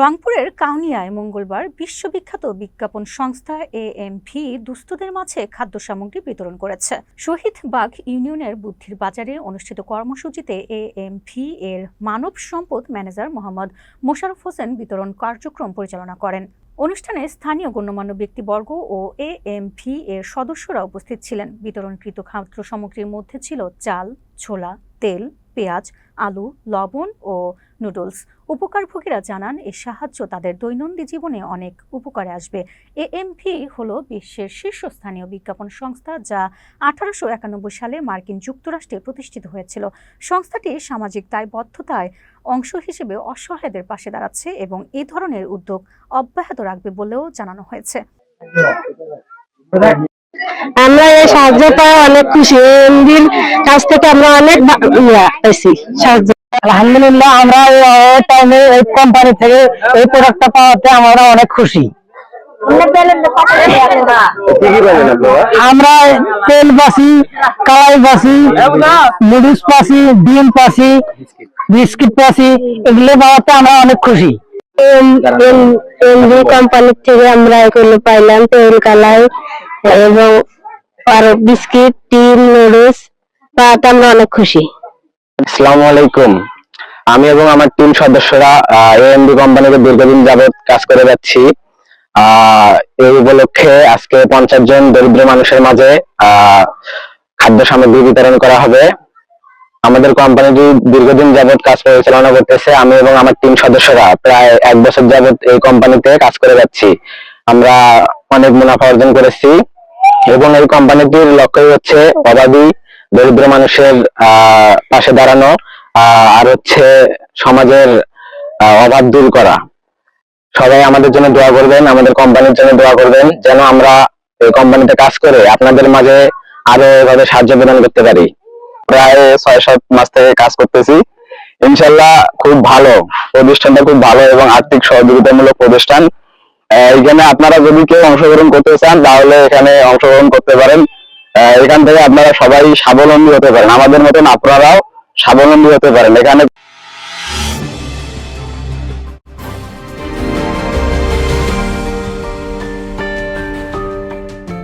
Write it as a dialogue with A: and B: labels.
A: রংপুরের কাউনিয়ায় মঙ্গলবার বিশ্ববিখ্যাত বিজ্ঞাপন সংস্থা এএমভি দুস্থদের মাঝে খাদ্য সামগ্রী বিতরণ করেছে। শহীদ বাগ ইউনিয়নের বুদ্ধির বাজারে অনুষ্ঠিত কর্মসূচিতে এএমভি এর মানব সম্পদ ম্যানেজার মোহাম্মদ মোশারফ হোসেন বিতরণ কার্যক্রম পরিচালনা করেন। অনুষ্ঠানে স্থানীয় গণ্যমান্য ব্যক্তিবর্গ ও এএমভি এর সদস্যরা উপস্থিত ছিলেন। বিতরণকৃত খাদ্য সামগ্রীর মধ্যে ছিল চাল, ছোলা, তেল পেঁয়াজ, আলু, লবণ ও নুডলস। উপকারভোগীরা জানান এই সাহায্য তাদের দৈনন্দিন জীবনে অনেক উপকারে আসবে। এএমভি হল বিশ্বের শীর্ষস্থানীয় বিজ্ঞাপন সংস্থা, যা আঠারোশো একানব্বই সালে মার্কিন যুক্তরাষ্ট্রে প্রতিষ্ঠিত হয়েছিল। সংস্থাটি সামাজিক দায়বদ্ধতায় অংশ হিসেবে অসহায়দের পাশে দাঁড়াচ্ছে এবং এ ধরনের উদ্যোগ অব্যাহত রাখবে বলেও জানানো হয়েছে।
B: আমরা এই সাহায্য পাই অনেক খুশি। এমডির কাছ থেকে আমরা অনেক পাইছি। সাহায্য। আলহামদুলিল্লাহ আমরা এই টাইমে এই কোম্পানি থেকে এই প্রোডাক্টটা পাওয়াতে আমরা অনেক খুশি। আমরা তেল পাসি কালাই পাসি নুডলস পাসি ডিম পাসি বিস্কিট পাসি এগুলো পাওয়াতে আমরা অনেক খুশি। কোম্পানির থেকে আমরা এগুলো পাইলাম তেল কালাই এবং আর বিস্কিট ডিম নুডলস পাওয়াতে আমরা অনেক খুশি।
C: আসসালামু আলাইকুম আমি এবং আমার টিম সদস্যরা এএমডি কোম্পানিতে দীর্ঘদিন যাবত কাজ করে যাচ্ছি। এই উপলক্ষে আজকে পঞ্চাশ জন দরিদ্র মানুষের মাঝে খাদ্য সামগ্রী বিতরণ করা হবে। আমাদের কোম্পানিটি দীর্ঘদিন যাবত কাজ পরিচালনা করতেছে। আমি এবং আমার টিম সদস্যরা প্রায় এক বছর যাবত এই কোম্পানিতে কাজ করে যাচ্ছি। আমরা অনেক মুনাফা অর্জন করেছি। এবং এই কোম্পানিটির লক্ষ্যই হচ্ছে অভাবী দরিদ্র মানুষের পাশে দাঁড়ানো আর হচ্ছে সমাজের অভাব দূর করা। সবাই আমাদের জন্য দোয়া করবেন, আমাদের কোম্পানির জন্য দোয়া করবেন, যেন আমরা এই কোম্পানিতে কাজ করে আপনাদের মাঝে আরও এভাবে সাহায্য প্রদান করতে পারি। প্রায় ছয় সাত মাস থেকে কাজ করতেছি। ইনশাল্লাহ খুব ভালো, প্রতিষ্ঠানটা খুব ভালো এবং আর্থিক সহযোগিতামূলক প্রতিষ্ঠান। এখানে আপনারা যদি কেউ অংশগ্রহণ করতে চান, তাহলে এখানে অংশগ্রহণ করতে পারেন। এখান থেকে আপনারা সবাই স্বাবলম্বী হতে পারেন। আমাদের মতন আপনারাও স্বাবলম্বী হতে পারেন। এখানে